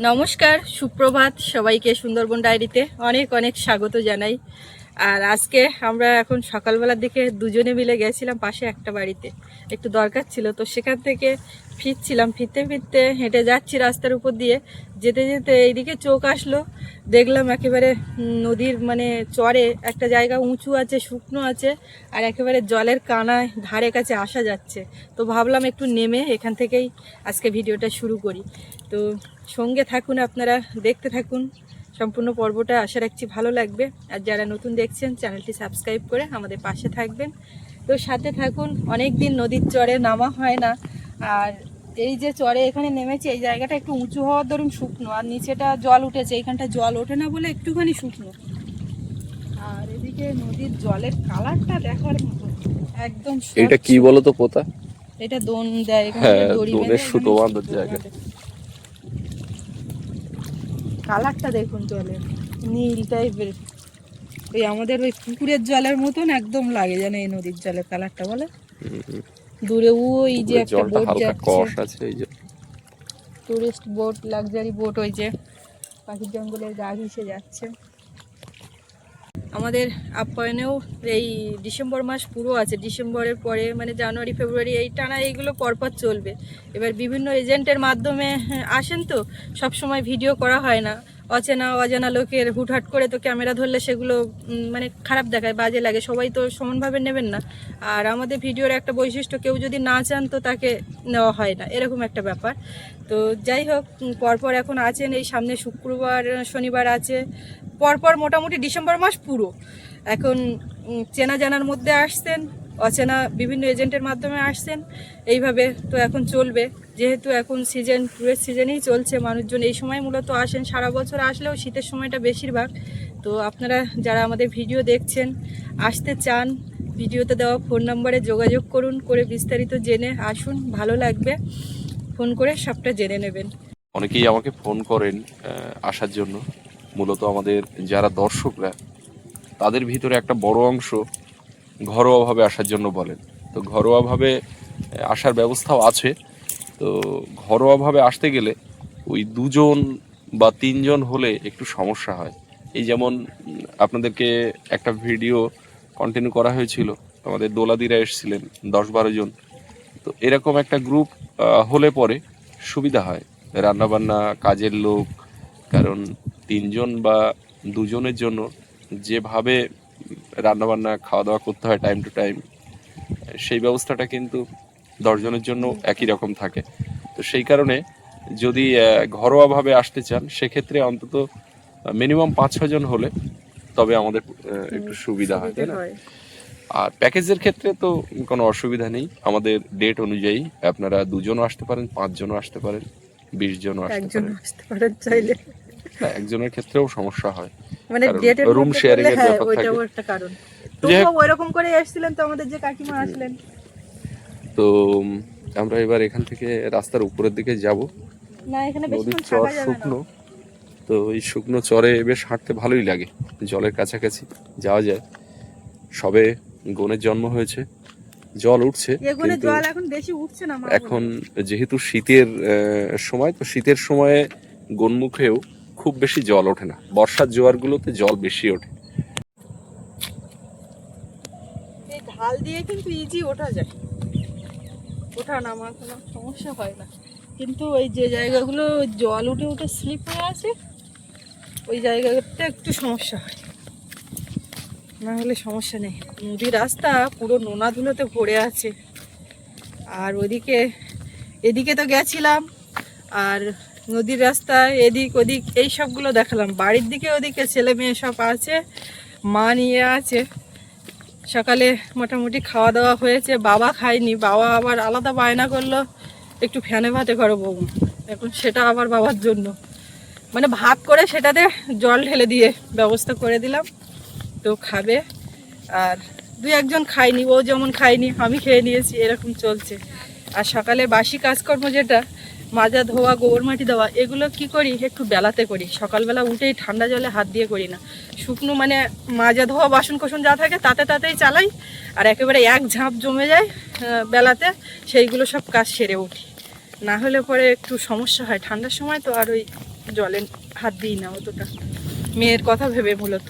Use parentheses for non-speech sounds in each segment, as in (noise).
নমস্কার সুপ্রভাত সবাইকে সুন্দরবন ডায়েরিতে অনেক অনেক স্বাগত জানাই। আর আজকে আমরা এখন সকালবেলার দিকে দুজনে মিলে গেছিলাম পাশে একটা বাড়িতে। একটু দরকার ছিল, তো সেখান থেকে ফিরছিলাম। ফিরতে ফিরতে হেঁটে যাচ্ছি রাস্তার উপর দিয়ে। যেতে যেতে এইদিকে চোখ আসলো। দেখলাম একেবারে নদীর মানে চরে একটা জায়গা উঁচু আছে, শুকনো আছে, আর একেবারে জলের কানায় ধারে কাছে আসা যাচ্ছে। তো ভাবলাম একটু নেমে এখান থেকেই আজকে ভিডিওটা শুরু করি। তো সঙ্গে থাকুন আপনারা, দেখতে থাকুন। সম্পূর্ণ পর্বটা আশা রাখছি ভালো লাগবে। আর যারা নতুন দেখছেন চ্যানেলটি সাবস্ক্রাইব করে আমাদের পাশে থাকবেন। তো সাথে থাকুন অনেক দিন নদীর চরে নামা হয় না। আর এই যে চরে এখানে নেমেছে এই জায়গাটা একটু উঁচু হওয়ার ধরুন শুকনো আর নিচেটা জল উঠেছে। এইখানটা জল ওঠে না বলে একটুখানি শুকনো। আর এদিকে নদীর জলের কালারটা দেখার মতো। একদম এটা কি। বলতো পোতা এটা দোন দেয় এখানে হ্যাঁ, দড়ি বেঁধে সুতো বাঁধার জায়গা। কালারটা দেখুন জলের নীল টাইপের ওই আমাদের ওই পুকুরের জলের মতন একদম লাগে জানো এই নদীর জলের কালারটা বলে? দূরে ওই যে একটা বোট যাচ্ছে। টুরিস্ট বোট লাক্সারি বোট ওই যে পাখির জঙ্গলের গা ঘেসে যাচ্ছে। আমাদের আপ্যায়নেও এই ডিসেম্বর মাস পুরো আছে। ডিসেম্বরের পরে মানে জানুয়ারি, ফেব্রুয়ারি, এই টানা এইগুলো পরপর চলবে। এবার বিভিন্ন এজেন্টের মাধ্যমে আসেন তো সব সময় ভিডিও করা হয় না। অচেনা অজানা লোকের হুটহাট করে তো ক্যামেরা ধরলে সেগুলো মানে খারাপ দেখায়, বাজে লাগে, সবাই তো সমানভাবে নেবেন না। আর আমাদের ভিডিওর একটা বৈশিষ্ট্য, কেউ যদি না চান তো তাকে নেওয়া হয় না, এরকম একটা ব্যাপার। তো যাই হোক পরপর এখন আছেন, এই সামনে শুক্রবার, শনিবার আছে, পরপর মোটামুটি ডিসেম্বর মাস পুরো। এখন চেনা জানার মধ্যে আসছেন অচেনা বিভিন্ন এজেন্টের মাধ্যমে আসছেন। এইভাবে তো এখন চলবে। যেহেতু এখন সিজন ট্যুরের সিজনেই চলছে, মানুষজন এই সময় মূলত আসেন। সারা বছর আসলেও শীতের সময়টা বেশিরভাগ। তো আপনারা যারা আমাদের ভিডিও দেখছেন, আসতে চান, ভিডিওতে দেওয়া ফোন নাম্বারে যোগাযোগ করুন করে বিস্তারিত জেনে আসুন, ভালো লাগবে। ফোন করে সবটা জেনে নেবেন। অনেকেই আমাকে ফোন করেন আসার জন্য। মূলত আমাদের যারা দর্শকরা, তাদের ভিতরে একটা বড় অংশ ঘরোয়াভাবে আসার জন্য বলেন। তো ঘরোয়াভাবে আসার ব্যবস্থাও আছে। তো ঘরোয়াভাবে আসতে গেলে ওই দুজন বা তিনজন হলে একটু সমস্যা হয়। এই যেমন আপনাদেরকে একটা ভিডিও কন্টিনিউ করা হয়েছিল। আমাদের দোলাদিরা এসেছিলেন, দশ বারো জন। তো এরকম একটা গ্রুপ হলে পরে সুবিধা হয়। রান্নাবান্না, কাজের লোক, কারণ তিনজন বা দুজনের জন্য যেভাবে রান্নাবান্না খাওয়া দাওয়া করতে হয় টাইম টু টাইম সেই ব্যবস্থাটা কিন্তু দশজনের জন্য একই রকম থাকে। তো সেই কারণে যদি ঘরোয়াভাবে আসতে চান সেক্ষেত্রে অন্তত মিনিমাম পাঁচ ছজন হলে তবে আমাদের একটু সুবিধা হয় তাই না? আর প্যাকেজের ক্ষেত্রে তো কোনো অসুবিধা নেই। আমাদের ডেট অনুযায়ী আপনারা দুজনও আসতে পারেন পাঁচজনও আসতে পারেন বিশ জনও আসতে পারেন। আসতে পারেন চাইলে। না, একজনের ক্ষেত্রেও সমস্যা হয়। মানে ডেটের room sharing এর হ্যাঁ ব্যাপার ওইটাও একটা কারণ। ওইরকম করে এসেছিলেন তো আমাদের যে কাকিমা আসলেন। তো আমরা এবার এখান থেকে রাস্তার উপরের দিকে যাব। না এখানে বেশিক্ষণ থাকা যাবে শুকনো। তো এই শুকনো চরে বেশ হাঁটতে ভালোই লাগে। জলের কাছাকাছি যাওয়া যায়। সবে গনের জন্ম হয়েছে। জল উঠছে জল এখন বেশি উঠছে না এখন যেহেতু শীতের সময় তো শীতের সময়ে গনমুখেও খুব বেশি জল ওঠে না। বর্ষার জোয়ারগুলোতে জল বেশি ওঠে। ঢাল দিয়ে কিন্তু ইজি ওঠা যায়। ওঠা নামা কোনো সমস্যা হয় না। কিন্তু ওই যে জায়গাগুলো জল উঠে উঠে স্লিপ হয়ে আছে ওই জায়গাটা একটু সমস্যা হয়। না হলে সমস্যা নেই। নদীর রাস্তা পুরো নোনা ধুলোতে ভরে আছে। আর ওদিকে, এদিকে তো গেছিলাম, আর নদীর রাস্তা এদিক ওদিক, এই সবগুলো দেখালাম। বাড়ির দিকে ওদিকে ছেলে মেয়ে সব আছে, মা নিয়ে আছে। সকালে মোটামুটি খাওয়া দাওয়া হয়েছে, বাবা খায়নি, বাবা আবার আলাদা বায়না করল, একটু ফ্যানে ভাতে করো বউ। এখন সেটা আবার বাবার জন্য। মানে ভাত করে সেটাতে জল ঢেলে দিয়ে ব্যবস্থা করে দিলাম। তো খাবে। আর দুই একজন খায়নি ও যেমন খায়নি, আমি খেয়ে নিয়েছি, এরকম চলছে। আর সকালে বাসি কাজকর্ম যেটা, মাজা, ধোয়া, গোবর মাটি দেওয়া, এগুলো কি করি? একটু বেলাতে করি। সকালবেলা উঠেই ঠান্ডা জলে হাত দিয়ে করি না। শুকনো মানে মাজা, ধোয়া বাসন কোসন যা থাকে, তাতে তাতেই চালাই। আর একেবারে এক ঝাঁপ জমে যায় বেলাতে, সেইগুলো সব কাজ সেরে উঠি। না হলে পরে একটু সমস্যা হয়। ঠান্ডার সময় তো আর ওই জলে হাত দিই না অতটা। মেয়ের কথা ভেবে মূলত।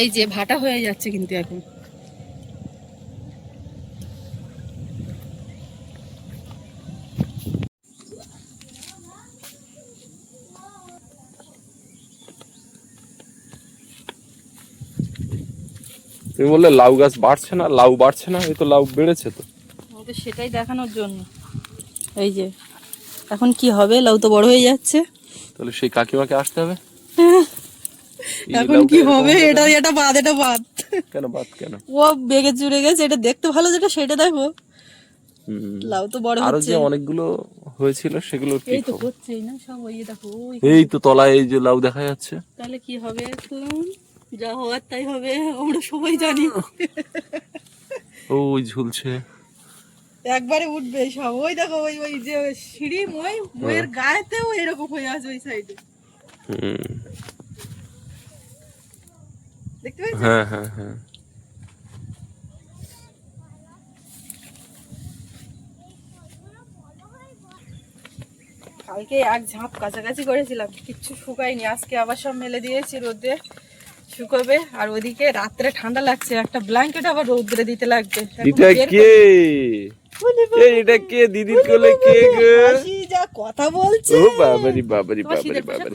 এই যে ভাটা হয়ে যাচ্ছে কিন্তু এখন। তুমি বললে লাউ গাছ বাড়ছে না লাউ বাড়ছে না এই তো লাউ বেড়েছে তো। সেটাই দেখানোর জন্য। এই যে এখন কি হবে? লাউ তো বড় হয়ে যাচ্ছে। তাহলে সেই কাকিমাকে আসতে হবে? (laughs) এখন কি হবে? এটা এটা বাদ এটা বাদ। কেন বাদ কেন? ও বেগে চুরে গেছে এটা দেখতে ভালো যেটা সেটা দেখো। লাউ তো বড় আরও হচ্ছে। যে অনেকগুলো হয়েছিল সেগুলো কি এই তো হচ্ছেই না সব ওই দেখো এই তো তলায় এই যে লাউ দেখা যাচ্ছে। তাহলে কি হবে এখন? যা হওয়ার তাই হবে আমরা সবাই জানি। ওই ঝুলছে। একবারে উঠবে সব। ওই দেখো ওই ওই যে সিঁড়ি মই বইয়ের গায়েতেও এরকম হয়ে আছে ওই সাইডে হুম। দেখতে পাচ্ছ হ্যাঁ হ্যাঁ হ্যাঁ। কালকে এক ঝাঁপ কাছাকাছি করেছিলাম কিচ্ছু শুকায়নি। আজকে আবার সব মেলে দিয়েছি রোদে। শুকোবে আর ওদিকে রাত্রে ঠান্ডা লাগছে একটা ব্ল্যাঙ্কেট আবার রোদ্রে দিতে লাগবে। এটা কে? এটা কে? দিদির কোলে কে গো? যা কথা বলছে। ও বাবারি বাবারি বাবারি বাবারি।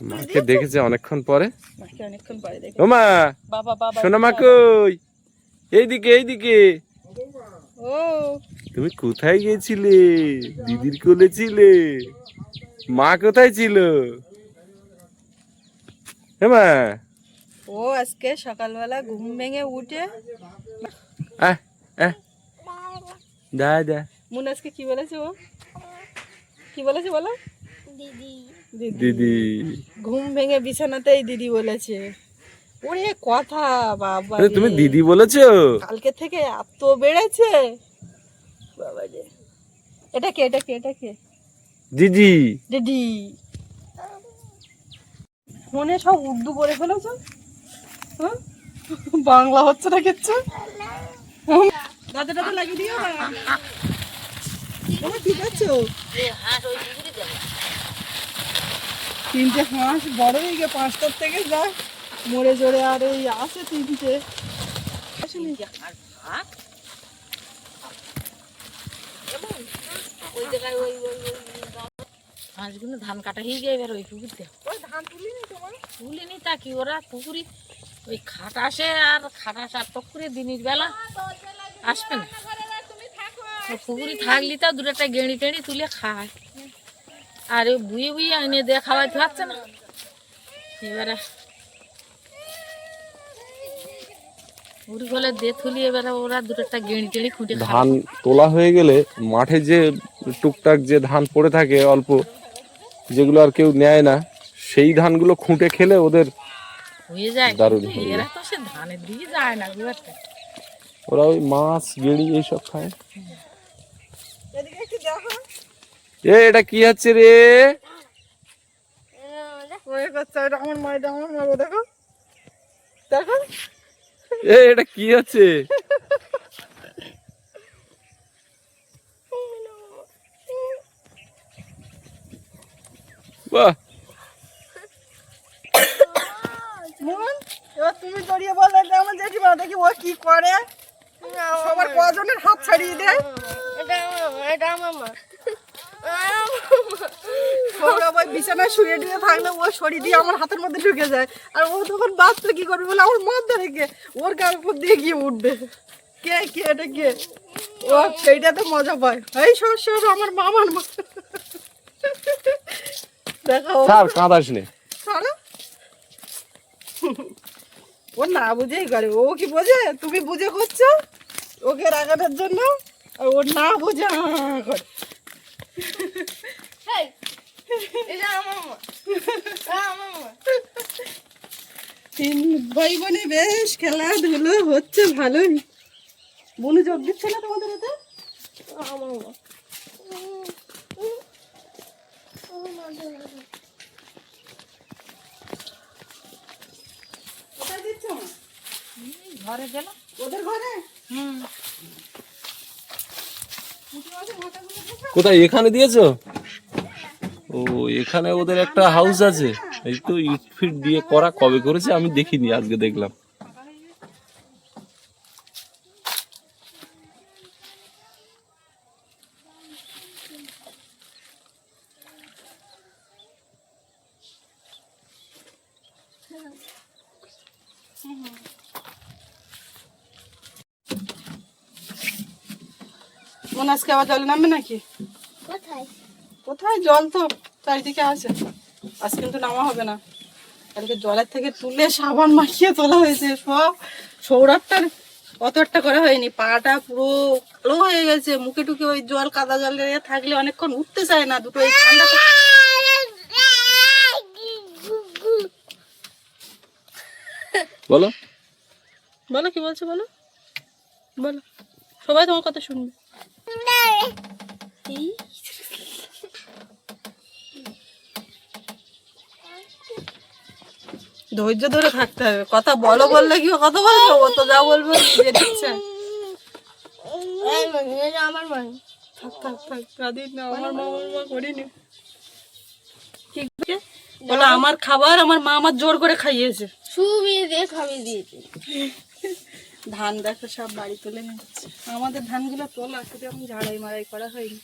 মাকে দেখেছে অনেকক্ষণ পরে? মাকে অনেকক্ষণ পরে দেখে ও মা বাবা বাবা সোনা মা কই? এইদিকে এইদিকে। ও। তুমি কোথায় গিয়েছিলে দিদির কোলে ছিলে? মা কোথায় ছিল? হ্যাঁ ও আজকে সকালবেলা ঘুম ভেঙে উঠে। দা দা। মুন আজকে কি বলেছে ও? কি বলেছে বলো? দিদি। দিদি। ঘুম ভেঙে বিছানাতেই দিদি বলেছে। ওরে কথা বাবা তুমি দিদি বলেছ? কালকে থেকে এত বেড়েছে। বাবা রে এটা কে এটা কে এটা কে? দিদি। দিদি। ফোনে সব উর্দু করে ফেলেছো। হ্যাঁ? বাংলা হচ্ছে না কিচ্ছু। দাদা লাগিয়ে দিও তিনটে হাঁস বড় হয়ে গিয়ে পাঁচটার থেকে যায়। মরে জোরে আর এই আছে তিনটে। হাঁসগুলো ধান কাটা হয়ে যায় এবার ওই পুকুর ধান তুলিনি তোমার? তুলিনি তা কি ওরা পুকুরি ওই খাটাসে আর খাটাস আর পুকুরে দিনের বেলা আসবে না। পুকুরি থাকলি তা দু একটা গেঁড়ি টেঁড়ি তুলে খায়। আর ওই বুয়ে বুয়ে এনে দিয়ে খাওয়াইতে পারছে না। এবারে উড়ি গলে দিয়ে তুলি এবারে ওরা দুটো একটা গেঁড়ি টেঁড়ি খুঁটে ধান তোলা হয়ে গেলে মাঠে যে টুকটাক যে ধান পড়ে থাকে অল্প যেগুলো আর কেউ নেয় না সেই ধানগুলো খুঁটে খেলে ওদের হয়ে যায় দারুণ এরা তো সে ধানের দিকে যায় না খুব একটা। ওরা ওই মাছ গেড়ি এইসব খায়। এ এটা কি হচ্ছে রে? এ এটা কি হচ্ছে? বাহ! এবার তুমি জড়িয়ে বললে আমার জেঠিমা দেখি ও কি করে। সবার কজনের হাত ছাড়িয়ে দেয় আবার বিছানায় শুয়ে দিয়ে থাকলে ও শরীর দিয়ে আমার হাতের মধ্যে ঢুকে যায়। আর ও তখন বাঁচতে কি করবে বলে আমার ধরে কে ওর গায়ের উপর দিয়ে গিয়ে উঠবে। কে কে এটা কে? ও সেইটাতে মজা পায়। এই সর সর আমার মামার মা। দেখো স্যার কাঁদাস নে। ও না বুঝেই করে। ও কি বোঝে? তুমি বুঝে করছ? ওকে রাগানোর জন্য? আর ও না বুঝে করে। তিন ভাই বোনে বেশ খেলাধুলো হচ্ছে ভালোই। মনে যোগ দিচ্ছে না তোমাদের এতে? কোথায় দিচ্ছ ঘরে গেল। ওদের ঘরে? হুম? কোথায় এখানে দিয়েছ? ও এখানে ওদের একটা হাউস আছে। এই তো ইট ফিট দিয়ে করা কবে করেছে আমি দেখিনি আজকে দেখলাম মন আজকে আবার জলে নামবে নাকি? কোথায়? কোথায়? জল তো চারিদিকে আছে। আজ কিন্তু নামা হবে না। কালকে জলের থেকে তুলে সাবান মাখিয়ে তোলা হয়েছে সব। সৌরভটার অত একটা করা হয়নি। পাটা পুরো কালো হয়ে গেছে। মুখে টুকে ওই জল কাদা জলে থাকলে অনেকক্ষণ উঠতে চায় না। দুটো এই ঠান্ডা বলো। বলো কি বলছো বলো? বলো। সবাই তোমার কথা শুনবে। (laughs) ধৈর্য ধরে থাকতে হবে। কথা বলো বললে কি কথা বলব? ও তো যা বলব মনে হয় আমার থাক থাক থাক কাঁদিস না আমার মা আমার মা করিনি। ঠিক আছে বলো আমার খাবার আমার মা আমার জোর করে খাইয়েছে। শুবিয়ে দিয়ে খাবিয়ে দিয়েছে। (laughs) ধান দেখো সব বাড়ি তুলে নিচ্ছে আমাদের ধানগুলো তোলা শুধু এখন ঝাড়াই মারাই করা হয়নি।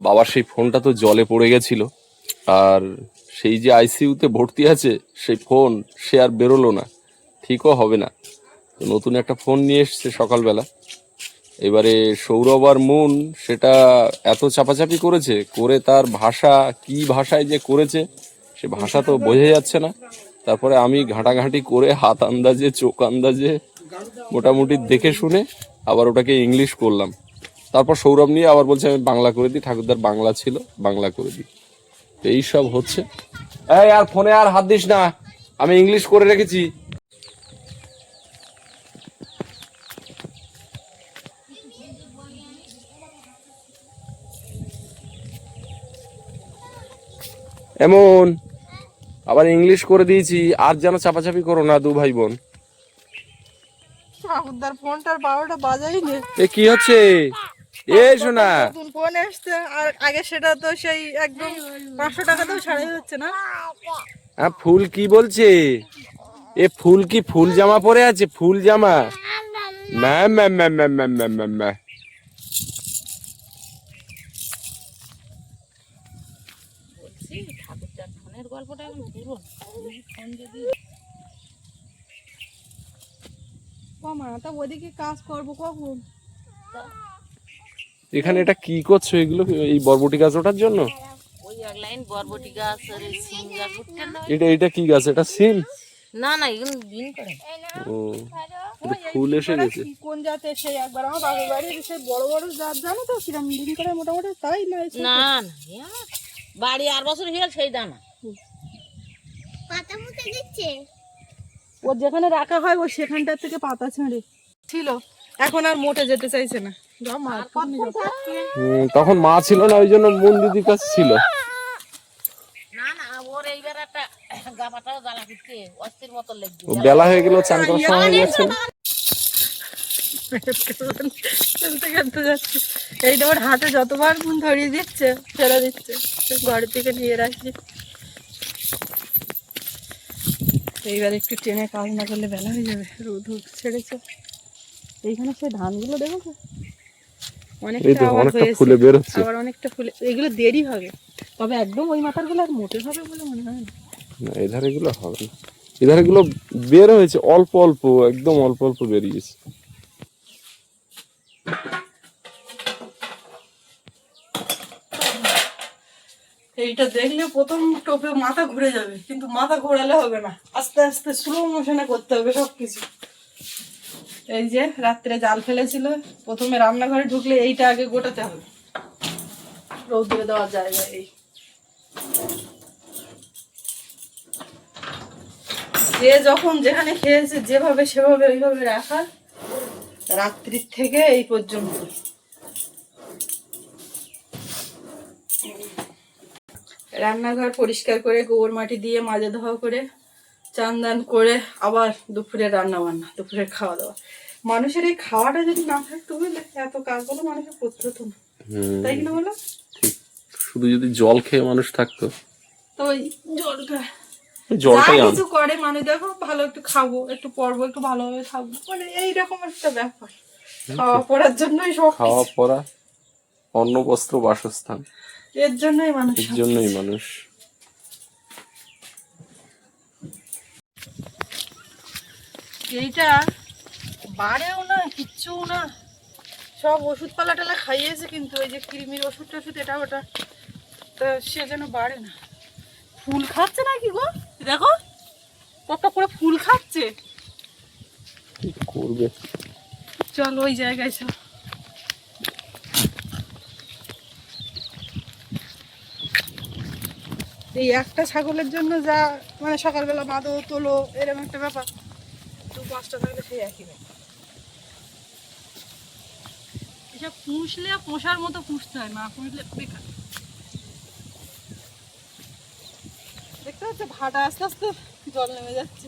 বাবার সেই ফোনটা তো জলে পড়ে গেছিল। আর সেই যে আইসিইউতে ভর্তি আছে সেই ফোন সে আর বেরোলো না। ঠিকও হবে না। তো নতুন একটা ফোন নিয়ে এসছে সকালবেলা। এবারে সৌরভ আর মুন সেটা এত চাপাচাপি করেছে, করে তার ভাষা, কি ভাষায় যে করেছে, সে ভাষা তো বোঝা যাচ্ছে না। তারপরে আমি ঘাঁটাঘাঁটি করে হাত আন্দাজে, চোখ আন্দাজে মোটামুটি দেখে শুনে আবার ওটাকে ইংলিশ করলাম। তারপর সৌরভ নিয়ে আবার বলছে, আমি বাংলা করে দিই, ঠাকুরদার বাংলা ছিল, বাংলা করে দিই। তো এই সব হচ্ছে। এই আর ফোনে আর হাত দিস না, আমি ইংলিশ করে রেখেছি। এমন। আবার ইংলিশ করে দিয়েছি আর যেন চাপাচাপি করো না দু ভাই বোন। ঠাকুরদার ফোনটার বারোটা বাজাইনি এ কি হচ্ছে? এ শোনা। নতুন ফোন এসছে আর আগে সেটা তো সেই একদম পাঁচশো টাকাতেও ছাড়াই হচ্ছে না। হ্যাঁ ফুল কি বলছে? এ ফুল কি ফুল জামা পরে আছে? ফুল জামা। Ma'am ma'am ma'am ma'am ma'am ma'am ma'am ma'am বলছি ঠাকুরদার ফোনের গল্পটা আমি পুরো ফোন যদি ও মা তা ওদিকে কাজ করব কখন? এখানে এটা কি করছ এগুলো? এই বরবটি গাছ ওঠার জন্য? এটা এটা কি গাছ? এটা সিম? না না এগুলো দিন করে। ও ফুল এসে গেছে। কোন জাতের সেই একবার? আমার বাবার বাড়ির সেই বড় বড় জাত জানো তো কিরম দিন করে মোটামুটি? তাই না না না বাড়ি আর বছর হয়ে গেল সেই দানা। পাতা মুখে দিচ্ছে? ও যেখানে রাখা হয় ও সেখানটার থেকে পাতা ছেড়ে ছিল। এখন আর মোটে যেতে চাইছে না। তখন মা ছিল না ওই জন্য মন দিদির কাছে ছিল। না না ওর এইবার একটা গাপাটাও জ্বালা করতে অস্থির মতো লেগছে। ও বেলা হয়ে গেল চান করার সময় হয়ে যাচ্ছে খেলতে খেলতে যাচ্ছে। এইটা ওর হাতে যতবার ধরিয়ে দিচ্ছে ফেলে দিচ্ছে। ঘরের থেকে নিয়ে রাখছি এইবার একটু ট্রেনে কাজ না করলে বেলা হয়ে যাবে রোদ উঠ ছেড়েছে। এইখানে সে ধানগুলো দেখো তো অনেকটা আওয়াজ ফুলে বের হচ্ছে আবার অনেকটা ফুলে এগুলো দেরি হবে তবে একদম ওই মাথারগুলো আর মোটে হবে বলে মনে হয় না। না এধারে গুলো হবে এধারে গুলো বের হয়েছে অল্প অল্প একদম অল্প অল্প বেরিয়েছে। এইটা দেখলে প্রথম টোপে মাথা ঘুরে যাবে, কিন্তু মাথা ঘোরালে হবে না। আস্তে আস্তে স্লো মোশনে করতে হবে সবকিছু। এই যে রাত্রে জাল ফেলেছিল, প্রথমে রান্নাঘরে ঢুকলে এইটা আগে গোটাতে হবে। রৌদ্রে দেওয়ার জায়গা এই। যে যখন যেখানে খেয়েছে, যেভাবে সেভাবে ওইভাবে রাখা, রাত্রির থেকে এই পর্যন্ত। রান্নাঘর পরিষ্কার করে গোবর মাটি দিয়ে মাজা ধোয়া করে চান দান করে আবার দুপুরে রান্না বান্না দুপুরে খাওয়া দাওয়া মানুষের এই খাওয়াটা যদি না থাকতো বুঝলে এত কাজগুলো মানুষের করতে হতো না তাই কিনা বলো? শুধু যদি জল খেয়ে মানুষ থাকতো? তো জলটা জলটাই কিছু করে মানে দেখো ভালো একটু খাব একটু পরবো একটু ভালোভাবে থাকব মানে এইরকম একটা ব্যাপার। খাওয়া পড়ার জন্যই সব খাওয়া পড়া অন্ন বস্ত্র বাসস্থান। এর জন্যই মানুষ এর জন্যই মানুষ। এইটা বাড়েও না কিচ্ছু না। সব ওষুধ পালা টালা খাইয়েছে কিন্তু ওই যে কৃমির ওষুধ টষুধ এটা ওটা। তা সে যেন বাড়ে না। ফুল খাচ্ছে নাকি গো? দেখো কটা করে ফুল খাচ্ছে। কি করবে? চল ওই জায়গায় চল এই একটা ছাগলের জন্য যা মানে সকালবেলা বাঁধো তোলো এরকম একটা ব্যাপার। দু পাঁচটা থাকলে সেই একই ব্যাপার এসব পুষলে পোষার মতো পুষতে হয় না পুষলে বেকার। দেখতে পাচ্ছ ভাটা আস্তে আস্তে জল নেমে যাচ্ছে।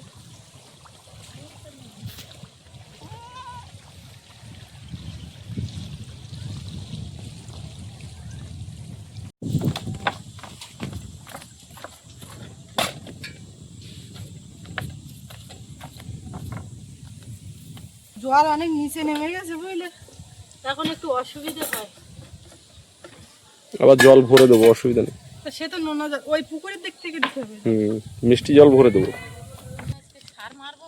জল অনেক নিচে নেমে গেছে বুঝলে? এখন একটু অসুবিধা হয়। আবার জল ভরে দেবো অসুবিধা নেই। তা সে তো নোনা জল ওই পুকুরের দিক থেকে দিতে হবে হুম মিষ্টি জল ভরে দেবো। সার মারবো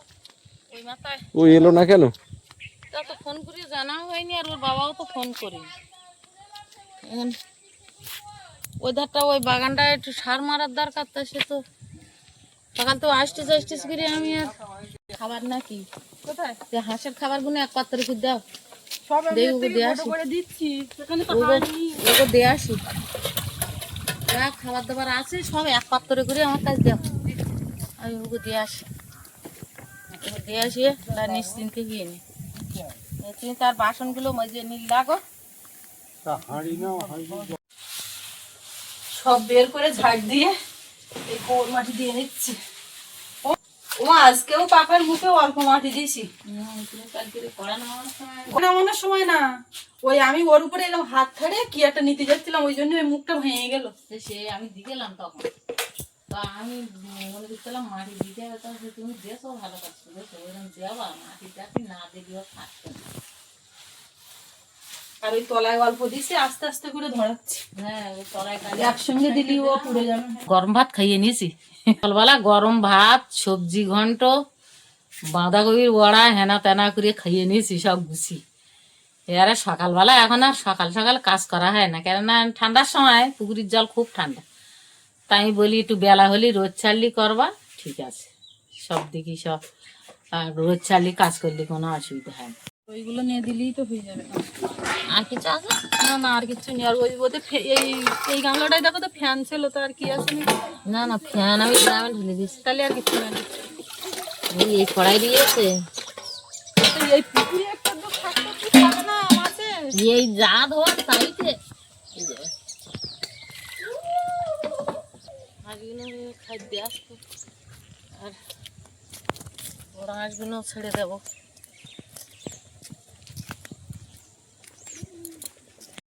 ওই মাথায়। ও এলো না কেন? তা তো ফোন করে জানাও হয়নি আর ওর বাবাও তো ফোন করেনি এখন ওই ধারটা ওই বাগানটা একটু সার মারার দরকার তা সে তো সকাল তো আসটিস আসটিস করে আমি আর খাবার নাকি? কোথায়? হাঁসের খাবারগুলো এক পাত্র করে দাও। খাবার দাবার আছে সব এক পাত্র করে আমার কাছে দাও। আমি ওকে দিয়ে আসি। ওকে দিয়ে আসি তার নিশ্চিন্তে গিয়ে নি। তুমি তার বাসনগুলো মজে নিল লাগো। সব বের করে ঝাড় দিয়ে এই কোর মাটি দিয়ে নিচ্ছি। আজকেও পাকার মুখে অল্প মাটি দিয়েছি। নামানোর সময় না, ওই আমি ওর উপরে এলাম হাত ধরে কি একটা নিতে যাচ্ছিলাম, ওই জন্য ওই মুখটা ভেঙে গেল। সে আমি দিগেলাম তখন। তো আমি মনে করছিলাম মাটি দিতে হবে তুমি দেশও ভালো কাজ করবে মাটি টাটি না দিলেও থাকতো আর ওই তলায় অল্প দিয়েছি আস্তে আস্তে করে ধরাচ্ছি। হ্যাঁ ওই তলায় একসঙ্গে দিলি ও পুড়ে যাবে। গরম ভাত খাইয়ে নিয়েছি। সকালবেলা গরম ভাত সবজি ঘন্ট বাঁধাকপির বড়া হেনা তেনা করে খাইয়ে নিয়েছি সব গুছি। এবারে সকালবেলা এখন আর সকাল সকাল কাজ করা হয় না কেননা ঠান্ডার সময় পুকুরের জল খুব ঠান্ডা। তাই আমি বলি একটু বেলা হলে রোদ ছাড়লি করবা ঠিক আছে। সব দিকে সব আর রোদ ছাড়লি কাজ করলে কোনো অসুবিধা হয় না। ওইগুলো নিয়ে দিলেই তো হয়ে যাবে আর কিছু আছে? না না আর কিচ্ছু নেই। আর ওই ওতে এই এই গামলাটাই দেখো তো ফ্যান ছিল তো আর কি আছে না না ফ্যান আমি গ্রামে ঢেলে দিয়েছি। তাহলে আর কিছু নেই। এই কড়াই দিয়েছে এই পুকুরে একটা তো থাকতো না মাছে এই যা ধোয়ার তাইতে। হাঁসগুলো খাদ্য আসতো আর ওরা হাঁসগুলো ছেড়ে দেবো।